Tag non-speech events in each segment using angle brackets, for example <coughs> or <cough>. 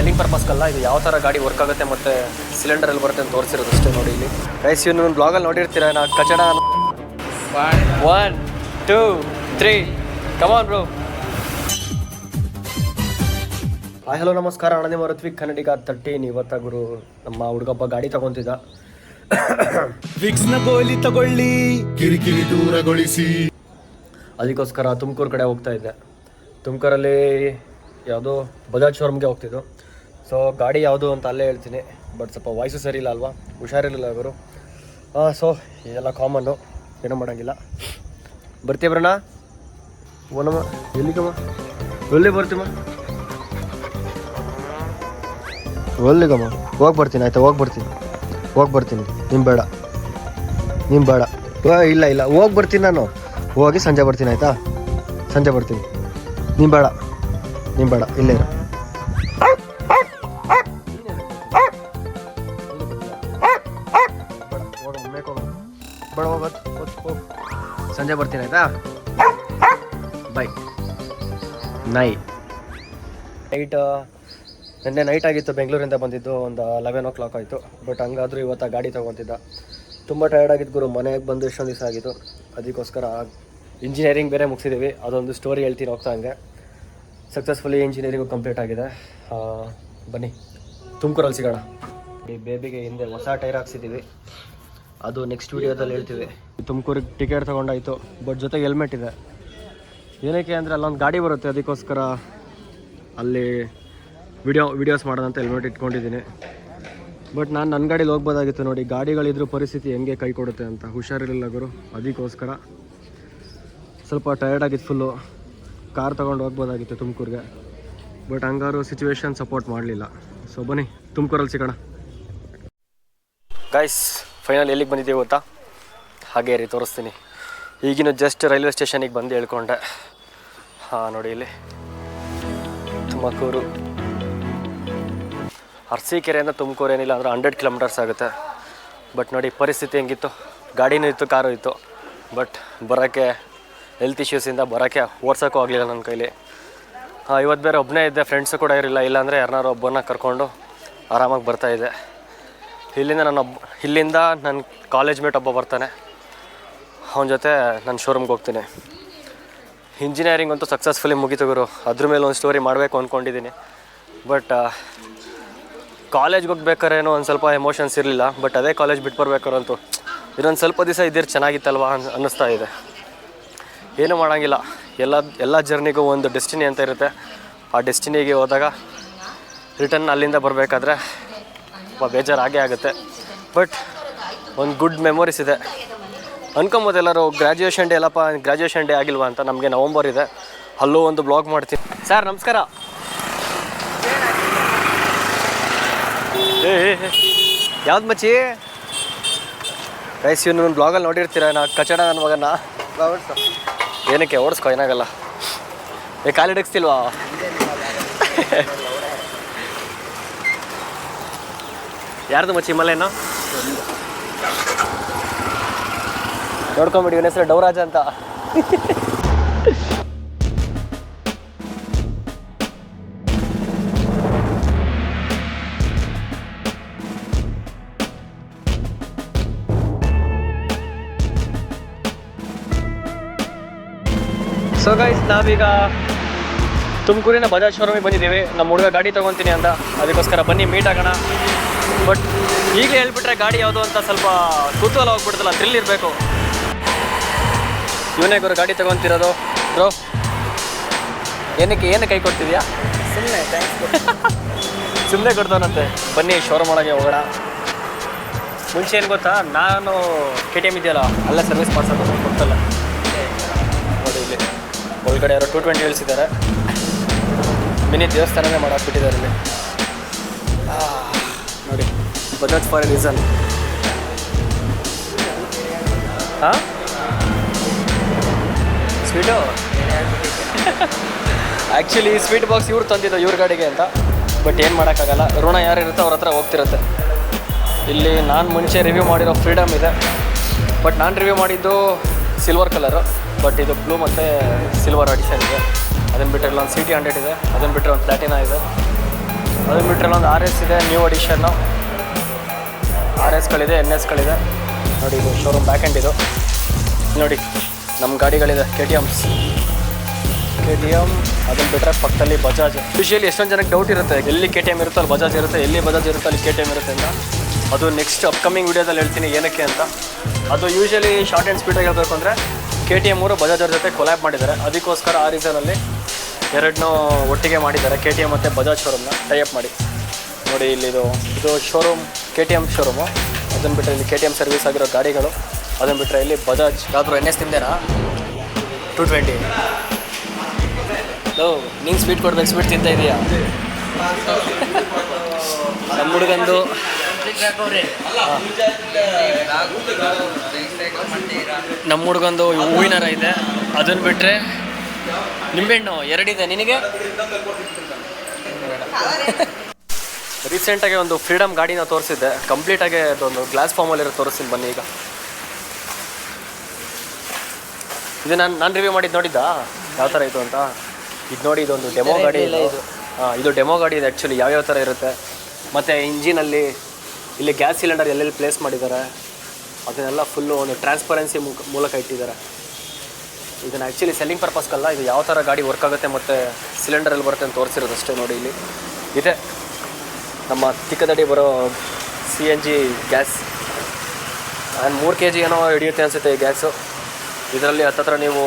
Selling ಪರ್ಪಸ್ಗಲ್ಲ ಇದು ಯಾವ ಥರ ಗಾಡಿ ವರ್ಕ್ ಆಗುತ್ತೆ ಮತ್ತು ಸಿಲಿಂಡರಲ್ಲಿ ಬರುತ್ತೆ ಅಂತ ತೋರಿಸಿರೋದು ಅಷ್ಟೇ ನೋಡಿ ಇಲ್ಲಿ. ರೈಸ್ ಇವ್ನು ನನ್ನ ಬ್ಲಾಗಲ್ಲಿ ನೋಡಿರ್ತೀರ? ನಾ ಕಚಡ one two three come on bro hi hello ನಮಸ್ಕಾರ. ಅಣ್ಣ ನಿಮ್ಮ ಋತ್ವಿಕ್ ಕನ್ನಡಿಗ ತರ್ಟೀನ್ ಇವತ್ತ ಗುರು ನಮ್ಮ ಹುಡುಗಪ್ಪ ಗಾಡಿ ತಗೊಂತಿದ್ದ. <coughs> ವಿಕ್ಸ್ನ ಗೋಲಿ ತಗೊಳ್ಳಿ. ಕಿರಿಕಿರಿ ದೂರಗೊಳಿಸಿ. ಅದಕ್ಕೋಸ್ಕರ ತುಮಕೂರು ಕಡೆ ಹೋಗ್ತಾ ಇದ್ದೆ. ತುಮಕೂರಲ್ಲಿ ಯಾವುದೋ ಬಜಾಜ್ ಶೋರೂಮ್ಗೆ ಹೋಗ್ತಿದ್ದು. ಸೊ ಗಾಡಿ ಯಾವುದು ಅಂತ ಅಲ್ಲೇ ಹೇಳ್ತೀನಿ ಬಟ್ ಸ್ವಲ್ಪ ವಾಯ್ಸು ಸರಿ ಇಲ್ಲ ಅಲ್ವಾ? ಹುಷಾರಿರಲಿಲ್ಲ ಅವರು ಸೊ ಇದೆಲ್ಲ ಕಾಮನ್ನು ಏನೂ ಮಾಡೋಂಗಿಲ್ಲ. ಬರ್ತೀವ್ರಣ್ಣ ಓನಮ್ಮ, ಎಲ್ಲಿಗಮ್ಮ? ಎಲ್ಲಿ ಬರ್ತೀಮ್ಮ ಒಲ್ಲಿಗಮ್ಮ ಹೋಗಿ ಬರ್ತೀನಿ, ಆಯ್ತಾ? ಹೋಗಿ ಬರ್ತೀನಿ. ಹೋಗಿ ಬರ್ತೀನಿ. ನಿಮ್ಮ ಬೇಡ. ನಿಮ್ಮ ಬೇಡ. ಇಲ್ಲ ಇಲ್ಲ. ಹೋಗಿ ಬರ್ತೀನಿ ನಾನು. ಹೋಗಿ ಸಂಜೆ ಬರ್ತೀನಿ, ಆಯಿತಾ? ಸಂಜೆ ಬರ್ತೀನಿ. ನಿಮ್ಮ ಬೇಡ. ನಿಮ್ಮ ಬೇಡ. ಇಲ್ಲೇ ಸಂಜೆ ಬರ್ತೀನಿ, ಆಯ್ತಾ? ಬೈ ನೈ ನೈಟ್ ನಿನ್ನೆ ನೈಟ್ ಆಗಿತ್ತು, ಬೆಂಗಳೂರಿಂದ ಬಂದಿದ್ದು, ಒಂದು ಲೆವೆನ್ ಓ ಕ್ಲಾಕ್ ಆಯಿತು. ಬಟ್ ಹಂಗಾದರೂ ಇವತ್ತು ಗಾಡಿ ತೊಗೊತಿದ್ದ. ತುಂಬ ಟಯರ್ಡ್ ಆಗಿದ್ದು ಗುರು, ಮನೆಗೆ ಬಂದು ಎಷ್ಟೊಂದು ದಿವಸ ಆಗಿತ್ತು ಅದಕ್ಕೋಸ್ಕರ ಇಂಜಿನಿಯರಿಂಗ್ ಬೇರೆ ಮುಗಿಸಿದ್ದೀವಿ ಅದೊಂದು ಸ್ಟೋರಿ ಹೇಳ್ತೀನಿ ಹೋಗ್ತಾ ಹಂಗೆ ಸಕ್ಸಸ್ಫುಲಿ ಇಂಜಿನಿಯರಿಂಗು ಕಂಪ್ಲೀಟ್ ಆಗಿದೆ. ಬನ್ನಿ. ತುಮಕೂರಲ್ಲಿ ಸಿಗೋಣ. ಈ ಬೇಬಿಗೆ ಹಿಂದೆ ಹೊಸ ಟೈರ್ ಹಾಕ್ಸಿದ್ದೀವಿ ಅದು ನೆಕ್ಸ್ಟ್ ವೀಡಿಯೋದಲ್ಲಿ ಹೇಳ್ತೀವಿ. ತುಮಕೂರಿಗೆ ಟಿಕೆಟ್ ತೊಗೊಂಡಾಯ್ತು ಬಟ್ ಜೊತೆಗೆ ಹೆಲ್ಮೆಟ್ ಇದೆ. ಏನಕ್ಕೆ ಅಂದರೆ ಅಲ್ಲೊಂದು ಗಾಡಿ ಬರುತ್ತೆ ಅದಕ್ಕೋಸ್ಕರ ಅಲ್ಲಿ ವಿಡಿಯೋ ವಿಡಿಯೋಸ್ ಮಾಡೋದಂತ ಹೆಲ್ಮೆಟ್ ಇಟ್ಕೊಂಡಿದ್ದೀನಿ. ಬಟ್ ನಾನು ನನ್ನ ಗಾಡೀಲಿ ಹೋಗ್ಬೋದಾಗಿತ್ತು ನೋಡಿ ಗಾಡಿಗಳಿದ್ರು ಪರಿಸ್ಥಿತಿ ಹೆಂಗೆ ಕೈ ಕೊಡುತ್ತೆ ಅಂತ. ಹುಷಾರಿರಲಿಲ್ಲ ಗುರು ಅದಕ್ಕೋಸ್ಕರ. ಸ್ವಲ್ಪ ಟಯರ್ಡ್ ಆಗಿತ್ತು ಫುಲ್ಲು ಕಾರ್ ತೊಗೊಂಡು ಹೋಗ್ಬೋದಾಗಿತ್ತು ತುಮಕೂರಿಗೆ. ಬಟ್ ಹಂಗಾರು ಸಿಚುವೇಶನ್ ಸಪೋರ್ಟ್ ಮಾಡಲಿಲ್ಲ. ಸೊ ಬನ್ನಿ ತುಮಕೂರಲ್ಲಿ ಸಿಗೋಣ. ಗಾಯ್ಸ್ ಫೈನಲ್ ಎಲ್ಲಿಗೆ ಬಂದಿದ್ದೀವಿ ಗೊತ್ತಾ? ಹಾಗೆ ರೀ, ತೋರಿಸ್ತೀನಿ. ಈಗಿನ ಜಸ್ಟ್ ರೈಲ್ವೆ ಸ್ಟೇಷನಿಗೆ ಬಂದು ಹೇಳ್ಕೊಂಡೆ. ಹಾಂ, ನೋಡಿ ಇಲ್ಲಿ. ತುಮಕೂರು. ಅರಸೀಕೆರೆಯಿಂದ ತುಮಕೂರು ಏನಿಲ್ಲ ಅಂದರೆ ಹಂಡ್ರೆಡ್ ಕಿಲೋಮೀಟರ್ಸ್ ಆಗುತ್ತೆ. ಬಟ್ ನೋಡಿ, ಪರಿಸ್ಥಿತಿ ಹೆಂಗಿತ್ತು? ಗಾಡಿನೂ ಇತ್ತು, ಕಾರು ಇತ್ತು. ಬಟ್ ಬರೋಕ್ಕೆ ಹೆಲ್ತ್ ಇಶ್ಯೂಸಿಂದ ಬರೋಕ್ಕೆ ಓಡ್ಸೋಕ್ಕೂ ಆಗಲಿಲ್ಲ ನನ್ನ ಕೈಲಿ. ಇವತ್ತು ಬೇರೆ ಒಬ್ಬನೇ ಇದ್ದೆ ಫ್ರೆಂಡ್ಸು ಕೂಡ ಇರಲಿಲ್ಲ. ಇಲ್ಲಾಂದರೆ ಯಾರನ್ನಾರು ಒಬ್ಬನ ಕರ್ಕೊಂಡು ಆರಾಮಾಗಿ ಬರ್ತಾಯಿದ್ದೆ ಇಲ್ಲಿಂದ ನಾನು ಒಬ್ಬ ಇಲ್ಲಿಂದ ನನ್ನ ಕಾಲೇಜ್ ಮೇಟ್ ಒಬ್ಬ ಬರ್ತಾನೆ. ಅವನ ಜೊತೆ ನಾನು ಶೋರೂಮ್ಗೆ ಹೋಗ್ತೀನಿ. ಇಂಜಿನಿಯರಿಂಗ್ ಅಂತೂ ಸಕ್ಸಸ್ಫುಲಿ ಮುಗೀತು ಗುರು. ಅದ್ರ ಮೇಲೆ ಒಂದು ಸ್ಟೋರಿ ಮಾಡಬೇಕು ಅಂದ್ಕೊಂಡಿದ್ದೀನಿ ಬಟ್ ಕಾಲೇಜ್ಗೆ ಹೋಗ್ಬೇಕಾರೇನೋ ಒಂದು ಸ್ವಲ್ಪ ಎಮೋಷನ್ಸ್ ಇರಲಿಲ್ಲ. ಬಟ್ ಅದೇ ಕಾಲೇಜ್ ಬಿಟ್ಟು ಬರ್ಬೇಕಾರಂತೂ. ಇದೊಂದು ಸ್ವಲ್ಪ ದಿವಸ ಇದ್ದಿರು ಚೆನ್ನಾಗಿತ್ತಲ್ವ ಅನ್ ಅನ್ನಿಸ್ತಾ ಇದೆ. ಏನೂ ಮಾಡೋಂಗಿಲ್ಲ. ಎಲ್ಲ ಎಲ್ಲ ಜರ್ನಿಗೂ ಒಂದು ಡೆಸ್ಟಿನಿ ಅಂತ ಇರುತ್ತೆ. ಆ ಡೆಸ್ಟಿನಿಗೆ ಹೋದಾಗ ರಿಟರ್ನ್ ಅಲ್ಲಿಂದ ಬರಬೇಕಾದ್ರೆ ಸ್ವಲ್ಪ ಬೇಜಾರು ಆಗೇ ಆಗುತ್ತೆ. ಬಟ್ ಒಂದು ಗುಡ್ ಮೆಮೊರೀಸ್ ಇದೆ. ಅನ್ಕೊಂಬೋದು ಎಲ್ಲರೂ ಗ್ರ್ಯಾಜುಯೇಷನ್ ಡೇ ಎಲ್ಲಪ್ಪ ಗ್ರ್ಯಾಜುಯೇಷನ್ ಡೇ ಆಗಿಲ್ವಾ ಅಂತ ನಮಗೆ ನವಂಬರ್ ಇದೆ. ಅಲ್ಲೂ ಒಂದು ಬ್ಲಾಗ್ ಮಾಡ್ತೀನಿ. ಸರ್ ನಮಸ್ಕಾರ. ಏ ಯಾವ್ದು ಮಚ್ಚಿ? ರೈಸ್ ಇವ್ನು ಬ್ಲಾಗಲ್ಲಿ ನೋಡಿರ್ತೀರ? ನಾ ಕಚಡ ನನ್ನ ಮಗನ ಏನಕ್ಕೆ, ಓಡಿಸ್ಕೊ, ಏನಾಗಲ್ಲ. ಏ ಕಾಲಿಡಕ್ಸ್ತಿಲ್ವಾ ಯಾರ್ದು ಮಚ್ಚಿ ಮಲ್ಲೇನು? ನೋಡ್ಕೊಂಬಿಡಿ ಹೆಸರು ಡೌರಾಜ ಅಂತ. ಸೊ ಗೈಸ್ ನಾವೀಗ ತುಮಕೂರಿನ ಬಜಾಜ್ ಶೋರೂಮಿಗೆ ಬಂದಿದ್ದೀವಿ. ನಮ್ಮ ಹುಡುಗ ಗಾಡಿ ತೊಗೊತೀನಿ ಅಂತ ಅದಕ್ಕೋಸ್ಕರ ಬನ್ನಿ ಮೀಟ್ ಆಗೋಣ. ಬಟ್ ಈಗಲೇ ಹೇಳ್ಬಿಟ್ರೆ ಗಾಡಿ ಯಾವುದು ಅಂತ ಸ್ವಲ್ಪ ಕುತೂಹಲ ಹೋಗ್ಬಿಡ್ತಲ್ಲ ಥ್ರಿಲ್ ಇರಬೇಕು. ಇವನೇ ಗುರು ಗಾಡಿ ತಗೊಂತಿರೋದು. ಬ್ರೋ ಏನಕ್ಕೆ ಏನು ಕೈ ಕೊಡ್ತಿದ್ಯಾ? ಸುಮ್ಮನೆ ಸುಮ್ಮನೆ ಕೊಡ್ತಾನಂತೆ. ಬನ್ನಿ ಶೋರೂಮ್ ಒಳಗೆ ಹೋಗೋಣ. ಮುಂಚೆ ಏನು ಗೊತ್ತಾ ನಾನು ಕೆ ಟಿ ಎಂ ಇದೆಯಲ್ಲ ಅಲ್ಲೇ ಸರ್ವಿಸ್ ಮಾಡ್ಸೋದು ಗೊತ್ತಲ್ಲ. ನೋಡಿ ಇಲ್ಲಿ ಒಳಗಡೆ ಯಾರು ಟು ಟ್ವೆಂಟಿ ಇಳಿಸಿದ್ದಾರೆ ಮಿನಿ ದೇವಸ್ಥಾನನೇ ಮಾಡಾಕ್ಬಿಟ್ಟಿದ್ದಾರೆ ಇಲ್ಲಿ. ನೋಡಿ ನೋಡಿ, ಬಜಾಜ್ ಫಾರ್ ರೀಸನ್. ಹಾಂ ಸ್ವೀಟು ಆ್ಯಕ್ಚುಲಿ ಸ್ವೀಟ್ ಬಾಕ್ಸ್ ಇವ್ರು ತಂದಿದ್ದು ಇವ್ರ ಗಾಡಿಗೆ ಅಂತ. ಬಟ್ ಏನು ಮಾಡೋಕ್ಕಾಗಲ್ಲ. ಋಣ ಯಾರಿರುತ್ತೋ ಅವ್ರ ಹತ್ರ ಹೋಗ್ತಿರುತ್ತೆ. ಇಲ್ಲಿ ನಾನು ಮುಂಚೆ ರಿವ್ಯೂ ಮಾಡಿರೋ ಫ್ರೀಡಮ್ ಇದೆ. ಬಟ್ ನಾನು ರಿವ್ಯೂ ಮಾಡಿದ್ದು ಸಿಲ್ವರ್ ಕಲರು ಬಟ್ ಇದು ಬ್ಲೂ ಮತ್ತು ಸಿಲ್ವರ್ ಅಡಿಷನ್ ಇದೆ. ಅದನ್ನು ಬಿಟ್ಟರೆ ಒಂದು ಸಿ ಟಿ ಹಂಡ್ರೆಡ್ ಇದೆ. ಅದನ್ನು ಬಿಟ್ಟರೆ ಒಂದು ಪ್ಲಾಟಿನ ಇದೆ. ಅದನ್ನು ಬಿಟ್ಟರೆ ಒಂದು ಆರ್ ಎಸ್ ಇದೆ ನ್ಯೂ ಅಡಿಷನ್ನು ಆರ್ ಎಸ್ಗಳಿದೆ ಎನ್ ಎಸ್ಗಳಿದೆ ನೋಡಿ, ಇದು ಶೋರೂಮ್ ಬ್ಯಾಕ್ ಎಂಡ್ ಇದು. ನೋಡಿ ನಮ್ಮ ಗಾಡಿಗಳಿದೆ K T Ms K T M ಅದನ್ನು ಬಿಟ್ಟರೆ ಪಕ್ಕದಲ್ಲಿ ಬಜಾಜ್ ಯೂಶಲಿ ಎಷ್ಟೊಂದು ಜನಕ್ಕೆ ಡೌಟ್ ಇರುತ್ತೆ, ಎಲ್ಲಿ ಕೆ ಟಿ ಎಂ ಇರುತ್ತೆ ಅಲ್ಲಿ ಬಜಾಜ್ ಇರುತ್ತೆ, ಎಲ್ಲಿ ಬಜಾಜ್ ಇರುತ್ತೆ ಅಲ್ಲಿ ಕೆ ಟಿ ಎಂ ಇರುತ್ತೆ ಅಂತ. ಅದು ನೆಕ್ಸ್ಟ್ ಅಪ್ಕಮಿಂಗ್ ವೀಡಿಯೋದಲ್ಲಿ ಹೇಳ್ತೀನಿ ಏನಕ್ಕೆ ಅಂತ. ಅದು ಯೂಶಲಿ ಶಾರ್ಟ್ ಆ್ಯಂಡ್ ಸ್ಪೀಡಾಗಿ ಹೇಳ್ಬೇಕು ಅಂದರೆ ಕೆ ಟಿ ಎಂ ಅವರು ಬಜಾಜ್ ಜೊತೆ ಕೊಲ್ಯಾಬ್ ಮಾಡಿದ್ದಾರೆ. ಅದಕ್ಕೋಸ್ಕರ ಆ ರೀಸನಲ್ಲಿ ಎರಡನ್ನೂ ಒಟ್ಟಿಗೆ ಮಾಡಿದ್ದಾರೆ. ಕೆ ಟಿ ಎಂ ಮತ್ತು ಬಜಾಜ್ ಶೋರೂಮ್ನ ಟೈಅಪ್ ಮಾಡಿ. ನೋಡಿ ಇಲ್ಲಿ ಇದು showroom K T M showroom ಅದನ್ನು ಬಿಟ್ಟರೆ ಇಲ್ಲಿ ಕೆ ಟಿ ಎಂ ಸರ್ವಿಸ್ ಆಗಿರೋ ಗಾಡಿಗಳು. ಅದನ್ನು ಬಿಟ್ಟರೆ ಇಲ್ಲಿ ಬಜಾಜ್ ಯಾವ್ದು ಎನ್ ಎಸ್ ತಿಂದೇನಾ? ಟು ಟ್ವೆಂಟಿ ಹಲೋ ನೀನು ಸ್ವೀಟ್ ಕೊಡ್ಬೇಕು ಸ್ವೀಟ್ ತಿಂತ ಇದೆಯಾ? ನಮ್ಮ ಹುಡುಗಂದು. ನಮ್ಮ ಹುಡುಗಂದು ಹೂವಿನರ ಇದೆ. ಅದನ್ನು ಬಿಟ್ಟರೆ ನಿಂಬೆಹಣ್ಣು ಎರಡಿದೆ. ನಿನಗೆ? ರೀಸೆಂಟಾಗಿ ಒಂದು ಫ್ರೀಡಮ್ ಗಾಡಿನ ತೋರಿಸಿದ್ದೆ. ಕಂಪ್ಲೀಟಾಗಿ ಅದೊಂದು ಗ್ಲಾಸ್ ಫಾರ್ಮಲ್ಲಿರೋ ತೋರಿಸ್ತೀನಿ ಬನ್ನಿ ಈಗ. ಇದು ನಾನು ನಾನು ರಿವ್ಯೂ ಮಾಡಿದ್ದು ನೋಡಿದ್ದಾ? ಯಾವ ಥರ ಇತ್ತು ಅಂತ? ಇದು ನೋಡಿ ಇದೊಂದು ಡೆಮೋ ಗಾಡಿ ಇದು. ಹಾಂ ಇದು ಡೆಮೋ ಗಾಡಿ ಇದೆ ಆ್ಯಕ್ಚುಲಿ ಯಾವ್ಯಾವ ಥರ ಇರುತ್ತೆ? ಮತ್ತು ಇಂಜಿನಲ್ಲಿ ಇಲ್ಲಿ ಗ್ಯಾಸ್ ಸಿಲಿಂಡರ್ ಎಲ್ಲೆಲ್ಲಿ ಪ್ಲೇಸ್ ಮಾಡಿದ್ದಾರೆ? ಅದನ್ನೆಲ್ಲ ಫುಲ್ಲು ಒಂದು ಟ್ರಾನ್ಸ್ಪರೆನ್ಸಿ ಮೂಲಕ ಇಟ್ಟಿದ್ದಾರೆ. ಇದನ್ನು ಆ್ಯಕ್ಚುಲಿ ಸೆಲ್ಲಿಂಗ್ ಪರ್ಪಸ್ಗಲ್ಲ ಇದು ಯಾವ ಥರ ಗಾಡಿ ವರ್ಕ್ ಆಗುತ್ತೆ ಮತ್ತು ಸಿಲಿಂಡರಲ್ಲಿ ಬರುತ್ತೆ ಅಂತ ತೋರಿಸಿರೋದು ಅಷ್ಟೇ ನೋಡಿ ಇಲ್ಲಿ. ಇದೆ. ನಮ್ಮ ತಿಕ್ಕದಡಿ ಬರೋ C N G gas and ಮೂರು ಕೆ ಜಿ ಏನೋ ಹಿಡಿಯುತ್ತೆ ಅನಿಸುತ್ತೆ ಈ ಗ್ಯಾಸು ಇದರಲ್ಲಿ ಹತ್ತತ್ರ ನೀವು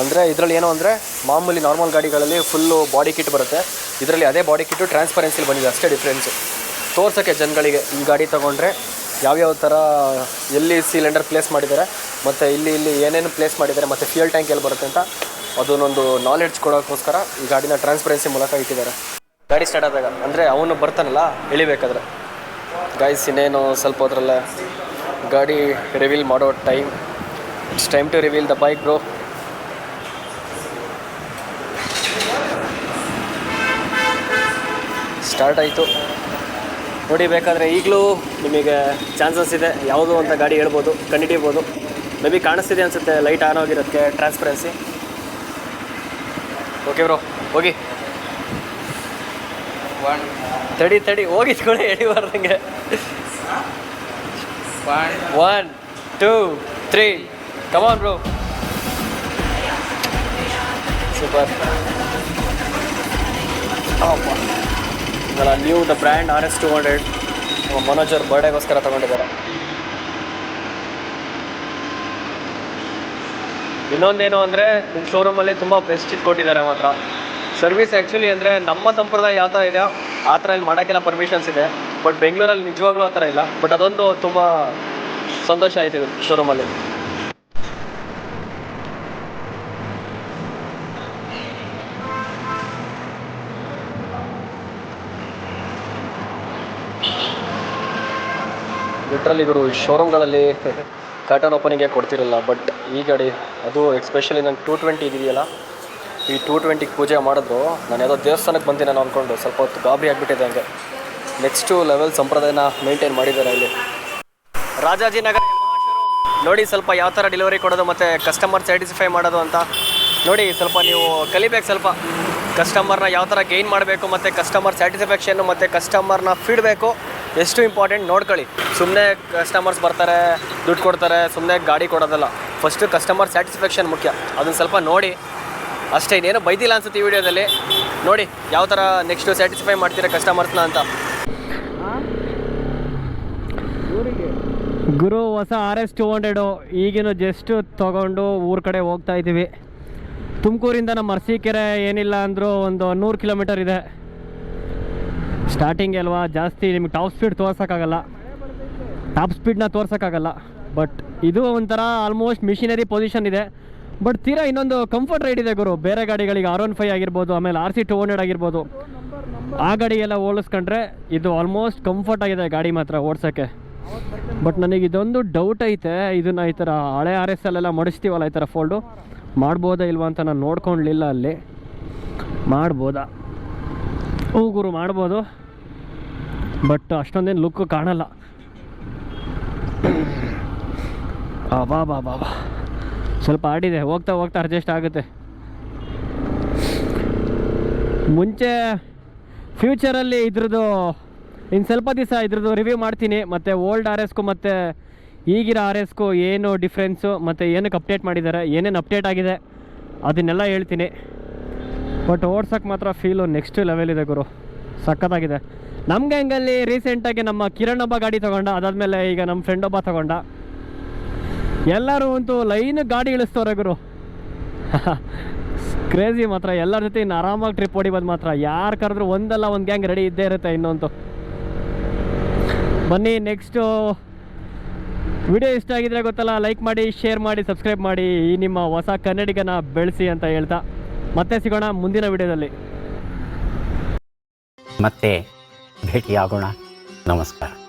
ಅಂದರೆ ಇದರಲ್ಲಿ ಏನೋ ಅಂದರೆ ಮಾಮೂಲಿ ನಾರ್ಮಲ್ ಗಾಡಿಗಳಲ್ಲಿ ಫುಲ್ಲು ಬಾಡಿ ಕಿಟ್ ಬರುತ್ತೆ. ಇದರಲ್ಲಿ ಅದೇ ಬಾಡಿ ಕಿಟ್ಟು ಟ್ರಾನ್ಸ್ಪರೆನ್ಸಿಲಿ ಬಂದಿದೆ, ಅಷ್ಟೇ ಡಿಫ್ರೆನ್ಸು ತೋರ್ಸೋಕ್ಕೆ ಜನಗಳಿಗೆ ಈ ಗಾಡಿ ತೊಗೊಂಡ್ರೆ ಯಾವ್ಯಾವ ಥರ ಎಲ್ಲಿ ಸಿಲಿಂಡರ್ ಪ್ಲೇಸ್ ಮಾಡಿದ್ದಾರೆ ಮತ್ತು ಇಲ್ಲಿ ಇಲ್ಲಿ ಏನೇನು ಪ್ಲೇಸ್ ಮಾಡಿದ್ದಾರೆ ಮತ್ತು ಫ್ಯೂಯಲ್ ಟ್ಯಾಂಕ್ ಎಲ್ಲಿ ಬರುತ್ತೆ ಅಂತ ಅದನ್ನೊಂದು ನಾಲೆಡ್ಜ್ ಕೊಡೋಕ್ಕೋಸ್ಕರ ಈ ಗಾಡಿನ ಟ್ರಾನ್ಸ್ಪರೆನ್ಸಿ ಮೂಲಕ ಇಟ್ಟಿದ್ದಾರೆ. ಗಾಡಿ ಸ್ಟಾರ್ಟ್ ಆದಾಗ, ಅಂದರೆ ಅವನು ಬರ್ತಾನಲ್ಲ ಇಳಿಬೇಕಾದ್ರೆ ಗಾಯ್ಸ್ ಇನ್ನೇನು ಸ್ವಲ್ಪ ಅದರಲ್ಲ ಗಾಡಿ ರಿವೀಲ್ ಮಾಡೋ time it's time to reveal the bike bro start ಆಯಿತು. ನೋಡಿ, ಬೇಕಾದರೆ ಈಗಲೂ ನಿಮಗೆ ಚಾನ್ಸಸ್ ಇದೆ. ಯಾವುದು ಅಂತ ಗಾಡಿ ಹೇಳ್ಬೋದು, ಕಂಡುಹಿಡಿಬೋದು. ಮೇ ಬಿ ಕಾಣಿಸ್ತಿದೆ ಅನಿಸುತ್ತೆ ಲೈಟ್ ಆನ್ ಆಗಿರೋದಕ್ಕೆ ಟ್ರಾನ್ಸ್ಪರೆನ್ಸಿ ಓಕೆ ಬ್ರೋ ಹೋಗಿ. ತಡಿ ತಡಿ ಹೋಗಿ ಕೂಡ ಹೇಳಿ ಬರ್ದಂಗೆ one two three come on bro super new the brand R S two hundred Manoj ಅವ್ರ ಬರ್ಡೇಗೋಸ್ಕರ ತಗೊಂಡಿದ್ದಾರೆ. ಇನ್ನೊಂದೇನು ಅಂದರೆ ನಿಮ್ಮ ಶೋರೂಮಲ್ಲಿ ತುಂಬ ಪ್ರೆಸ್ಟೀಜ್ ಕೊಟ್ಟಿದ್ದಾರೆ ಮಾತ್ರ. ಸರ್ವಿಸ್ ಆ್ಯಕ್ಚುಲಿ ಅಂದರೆ ನಮ್ಮ ಸಂಪ್ರದಾಯ ಯಾವ ಥರ ಇದೆಯೋ ಆ ಥರ ಇಲ್ಲಿ ಮಾಡೋಕ್ಕೆಲ್ಲ ಪರ್ಮಿಷನ್ಸ್ ಇದೆ. ಬಟ್ ಬೆಂಗಳೂರಲ್ಲಿ ನಿಜವಾಗ್ಲೂ ಆ ಥರ ಇಲ್ಲ. ಬಟ್ ಅದೊಂದು ತುಂಬ ಸಂತೋಷ ಆಯ್ತು ಇದು ಶೋರೂಮಲ್ಲಿ ಲಿಟ್ರಲಿ ಇವರು ಶೋರೂಮ್ಗಳಲ್ಲಿ <laughs> ಕರ್ಟನ್ ಓಪನಿಂಗೇ ಕೊಡ್ತಿರಲ್ಲ ಬಟ್ ಈ ಗಾಡಿ, ಅದು ಎಕ್ಸ್ಪೆಷಲಿ ನಂಗೆ ಟೂ ಟ್ವೆಂಟಿ ಇದೆಯಲ್ಲ, ಈ ಟೂ ಟ್ವೆಂಟಿಗೆ ಪೂಜೆ ಮಾಡಿದ್ರು. ನಾನು ಯಾವುದೋ ದೇವಸ್ಥಾನಕ್ಕೆ ಬಂದೆ ನಾನು ಅಂದ್ಕೊಂಡು ಸ್ವಲ್ಪ ಹೊತ್ತು ಗಾಬರಿ ಆಗಿಬಿಟ್ಟಿದೆ ಹಂಗೆ. ನೆಕ್ಸ್ಟು ಲೆವೆಲ್ ಸಂಪ್ರದಾಯನ ಮೇಂಟೈನ್ ಮಾಡಿದ್ದಾರೆ ಇಲ್ಲಿ. ರಾಜಾಜಿನಗರ. ನೋಡಿ ಸ್ವಲ್ಪ ಯಾವ ಥರ ಡೆಲಿವರಿ ಕೊಡೋದು ಮತ್ತು ಕಸ್ಟಮರ್ ಸ್ಯಾಟಿಸ್ಫೈ ಮಾಡೋದು ಅಂತ. ನೋಡಿ ಸ್ವಲ್ಪ ನೀವು ಕಲಿಬೇಕು ಸ್ವಲ್ಪ. ಕಸ್ಟಮರ್ನ ಯಾವ ಥರ ಗೈನ್ ಮಾಡಬೇಕು ಮತ್ತು ಕಸ್ಟಮರ್ ಸ್ಯಾಟಿಸ್ಫ್ಯಾಕ್ಷನ್ನು ಮತ್ತು ಕಸ್ಟಮರ್ನ ಫೀಡ್ಬೇಕು ಎಷ್ಟು ಇಂಪಾರ್ಟೆಂಟ್ ನೋಡ್ಕೊಳ್ಳಿ. ಸುಮ್ಮನೆ ಕಸ್ಟಮರ್ಸ್ ಬರ್ತಾರೆ, ದುಡ್ಡು ಕೊಡ್ತಾರೆ ಸುಮ್ಮನೆ ಗಾಡಿ ಕೊಡೋದಲ್ಲ. ಫಸ್ಟು ಕಸ್ಟಮರ್ ಸ್ಯಾಟಿಸ್ಫ್ಯಾಕ್ಷನ್ ಮುಖ್ಯ. ಅದನ್ನು ಸ್ವಲ್ಪ ನೋಡಿ. ಅಷ್ಟೇ, ಇನ್ನೇನು ಬೈದಿಲ್ಲ ಅನ್ಸುತ್ತೆ ಈ ವಿಡಿಯೋದಲ್ಲಿ. ನೋಡಿ, ಯಾವ ಥರ ನೆಕ್ಸ್ಟು ಸ್ಯಾಟಿಸ್ಫೈ ಮಾಡ್ತೀರಾ ಕಸ್ಟಮರ್ಸ್ನ ಅಂತ. ಗುರು, ಹೊಸ ಆರ್ ಎಸ್ ಟು ಹಂಡ್ರೆಡು ಈಗಿನ ಜಸ್ಟ್ ತೊಗೊಂಡು ಊರ ಕಡೆ ಹೋಗ್ತಾ ಇದ್ದೀವಿ. ತುಮಕೂರಿಂದ ನಮ್ಮ ಅರಸೀಕೆರೆ ಏನಿಲ್ಲ ಅಂದರೂ ಒಂದು ನೂರು ಕಿಲೋಮೀಟರ್ ಇದೆ. ಸ್ಟಾರ್ಟಿಂಗ್ ಅಲ್ವಾ, ಜಾಸ್ತಿ ನಿಮ್ಗೆ ಟಾಪ್ ಸ್ಪೀಡ್ ತೋರ್ಸೋಕ್ಕಾಗಲ್ಲ. ಟಾಪ್ ಸ್ಪೀಡ್ನ ತೋರ್ಸೋಕ್ಕಾಗಲ್ಲ. ಬಟ್ ಇದು ಒಂಥರ ಆಲ್ಮೋಸ್ಟ್ ಮಿಷಿನರಿ ಪೊಸಿಷನ್ ಇದೆ. ಬಟ್ ತೀರಾ ಇನ್ನೊಂದು ಕಂಫರ್ಟ್ ರೈಡ್ ಇದೆ ಗುರು. ಬೇರೆ ಗಾಡಿಗಳಿಗೆ ಆರ್ ಒನ್ ಫೈವ್ ಆಗಿರ್ಬೋದು, ಆಮೇಲೆ ಆರ್ ಸಿ ಟು ಹಂಡ್ರೆಡ್ ಆಗಿರ್ಬೋದು. ಆ ಗಾಡಿಗೆಲ್ಲ ಹೋಲಿಸ್ಕೊಂಡ್ರೆ ಇದು ಆಲ್ಮೋಸ್ಟ್ ಕಂಫರ್ಟ್ ಆಗಿದೆ ಗಾಡಿ ಮಾತ್ರ ಓಡಿಸೋಕ್ಕೆ. ಬಟ್ ನನಗೆ ಇದೊಂದು ಡೌಟ್ ಐತೆ. ಇದನ್ನ ಈ ಥರ ಹಳೆ ಆರ್ ಎಸ್ ಅಲ್ಲೆಲ್ಲ ಮಡಿಸ್ತೀವಲ್ಲ ಈ ಥರ ಫೋಲ್ಡು ಮಾಡ್ಬೋದಾ ಇಲ್ವಾ ಅಂತ ನಾನು ನೋಡ್ಕೊಂಡ್ಲಿಲ್ಲ ಅಲ್ಲಿ. ಮಾಡ್ಬೋದಾ? ಹ್ಞೂ ಗುರು ಮಾಡ್ಬೋದು. ಬಟ್ ಅಷ್ಟೊಂದೇನು ಲುಕ್ ಕಾಣಲ್ಲ. ಬಾ ಬಾ ಬಾ ಸ್ವಲ್ಪ ಆಡಿದೆ. ಹೋಗ್ತಾ ಹೋಗ್ತಾ ಅಡ್ಜಸ್ಟ್ ಆಗುತ್ತೆ. ಮುಂಚೆ ಫ್ಯೂಚರಲ್ಲಿ ಇದ್ರದ್ದು ಇನ್ನು ಸ್ವಲ್ಪ ದಿವಸ ಇದ್ರದ್ದು ರಿವ್ಯೂ ಮಾಡ್ತೀನಿ. ಮತ್ತು ಓಲ್ಡ್ ಆರ್ ಎಸ್ಗೂ ಮತ್ತು ಈಗಿರೋ ಆರ್ ಎಸ್ಗೂ ಏನು ಡಿಫ್ರೆನ್ಸು ಮತ್ತು ಏನಕ್ಕೆ ಅಪ್ಡೇಟ್ ಮಾಡಿದ್ದಾರೆ, ಏನೇನು ಅಪ್ಡೇಟ್ ಆಗಿದೆ, ಅದನ್ನೆಲ್ಲ ಹೇಳ್ತೀನಿ. ಬಟ್ ಓಡ್ಸೋಕ್ಕೆ ಮಾತ್ರ ಫೀಲು ನೆಕ್ಸ್ಟ್ ಲೆವೆಲ್ ಇದೆ ಗುರು. ಸಖತ್ತಾಗಿದೆ. ನಮ್ಮ ಗ್ಯಾಂಗಲ್ಲಿ ರೀಸೆಂಟಾಗಿ ನಮ್ಮ ಕಿರಣ್ ಒಬ್ಬ ಗಾಡಿ ತೊಗೊಂಡ, ಅದಾದಮೇಲೆ ಈಗ ನಮ್ಮ ಫ್ರೆಂಡ್ ಒಬ್ಬ ತೊಗೊಂಡ. ಎಲ್ಲರೂ ಅಂತೂ ಲೈನ್ ಗಾಡಿ ಇಳಿಸ್ತವ್ರೆ ಗುರು. <laughs> ಕ್ರೇಜಿ ಮಾತ್ರ, ಎಲ್ಲರ ಜೊತೆ ಇನ್ನು ಆರಾಮಾಗಿ ಟ್ರಿಪ್ ಹೊಡಿಬೋದು ಮಾತ್ರ. ಯಾರು ಕರೆದ್ರು ಒಂದಲ್ಲ ಒಂದು ಗ್ಯಾಂಗ್ ರೆಡಿ ಇದ್ದೇ ಇರುತ್ತೆ ಇನ್ನೊಂದು ಬನ್ನಿ ನೆಕ್ಸ್ಟು ವಿಡಿಯೋ ಇಷ್ಟ ಆಗಿದ್ರೆ ಗೊತ್ತಲ್ಲ ಲೈಕ್ ಮಾಡಿ ಶೇರ್ ಮಾಡಿ ಸಬ್ಸ್ಕ್ರೈಬ್ ಮಾಡಿ, ಈ ನಿಮ್ಮ ಹೊಸ ಕನ್ನಡಿಗನ ಬೆಳೆಸಿ ಅಂತ ಹೇಳ್ತಾ. ಮತ್ತೆ ಸಿಗೋಣ ಮುಂದಿನ ವಿಡಿಯೋದಲ್ಲಿ. ಮತ್ತೆ ಭೇಟಿಯಾಗೋಣ. ನಮಸ್ಕಾರ.